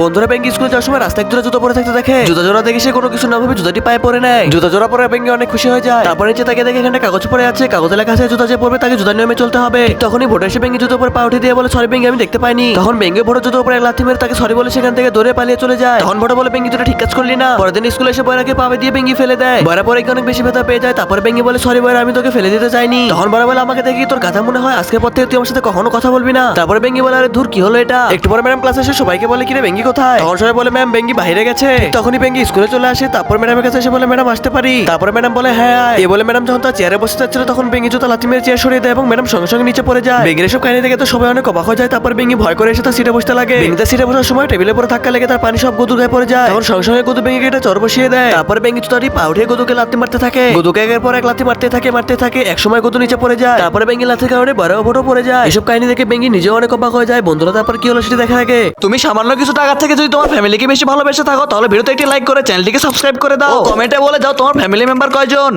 বন্ধুরা ব্যাঙ্গি স্কুলে যাওয়ার সময় রাস্তায় একজোড়া জুতো পরে থাকতে দেখে। জুতা জোড়া দেখে সে কোনো কিছু না ভাবে জুতাটি পায়ে পরে নেয়। জুতা জোড়া পরে ব্যাঙ্গি অনেক খুশি হয়ে যায়। তারপরে নিচে তাকে দেখে এখানে কাগজ পড়ে আছে। কাগজে লেখা আছে, জুতা যে পড়বে তাকে জুতা নিয়মে চলতে হবে। তখনই ভোটার এসে ব্যাঙ্গি জুতো পরে পা উঠে দিয়ে বলে সরি ব্যাঙ্গি আমি দেখতে পাইনি। তখন ব্যাঙ্গি ভোটার জুতো পরে লাথি মেরে তাকে সরি বলে সেখান থেকে দৌড়ে পালিয়ে চলে যায়। তখন ভোটা বলে ব্যাঙ্গি তুই ঠিক কাজ করলি না। পরের দিন স্কুলে এসে বয়রাকে পাবে দিয়ে ব্যাঙ্গি ফেলে দেয়। বয়রা পরে অনেক বেশি ব্যথা পেয়ে যায়। তারপর ব্যাঙ্গি বলে সরি বয়রা, আমি তোকে ফেলে দিতে চাইনি। তখন বয়রা বলে, আমাকে দেখি তোর গাধা মনে হয়? আজকের পর থেকে তুই আমার সাথে কখনো কথা বলবি না। তারপরে ব্যাঙ্গি বলে, আরে ধুর, কি হলো এটা? একটু পরে ম্যাডাম ক্লাস এসে সবাইকে বলে কিরে ব্যাঙ্গি কোথায়? তখন সবাই বলে ম্যাম ব্যাঙ্গি বাইরে গেছে। তখনই ব্যাঙ্গি স্কুলে চলে আসে তারপর ম্যাডামের কাছে এসে বলে ম্যাডাম আসতে পারি? তারপরে ম্যাডাম বলে হ্যাঁ এ বলে ম্যাডাম যখন তার চেয়ারে বসে যাচ্ছিল তখন বেঙ্গি জুতা লাথি মেরে চেয়ার সরিয়ে দেয় এবং ম্যাডাম সঙ্গে সঙ্গে নিচে পড়ে যায়। বেঙ্গির এসব কাহিনী দেখে তো সবাই অনেক অবাক হয়ে যায়। তারপর বেঙ্গি ভয় করে এসে তার সিটে বসতে লাগে। বেঙ্গি তার সিটে বসার সময় টেবিলে পরে ধাক্কা লেগে তার পানি সব গদু গায়ে পড়ে যায়। তখন সঙ্গে সঙ্গে গদু বেঙ্গিকে একটা চর বসিয়ে দেয়। তারপর বেঙ্গি জুতাটি পা উঠিয়ে গদুকে লাথি মারতে থাকে। গদুকে একের পর এক লাথি মারতে থাকে মারতে থাকে। এক সময় গদু নিচে পড়ে যায়। তারপরে বেঙ্গি লাথির কারণে বড় ভোটো পড়ে যায়। এসব কাহিনী দেখে বেঙ্গি নিজেও অনেক অবাক হয়ে যায়। বন্ধুরা তারপর কি হলো সেটা দেখা আগে? তুমি সামান্য কিছু টাকা থেকে যদি তোমার ফ্যামিলিকে বেশি ভালোবেসে থাকো তাহলে ভিডিওতে একটি লাইক করে চ্যানেলটিকে সাবস্ক্রাইব করে দাও। কমেন্টে বলে দাও তোমার ফ্যামিলি মেম্বার কয়জন।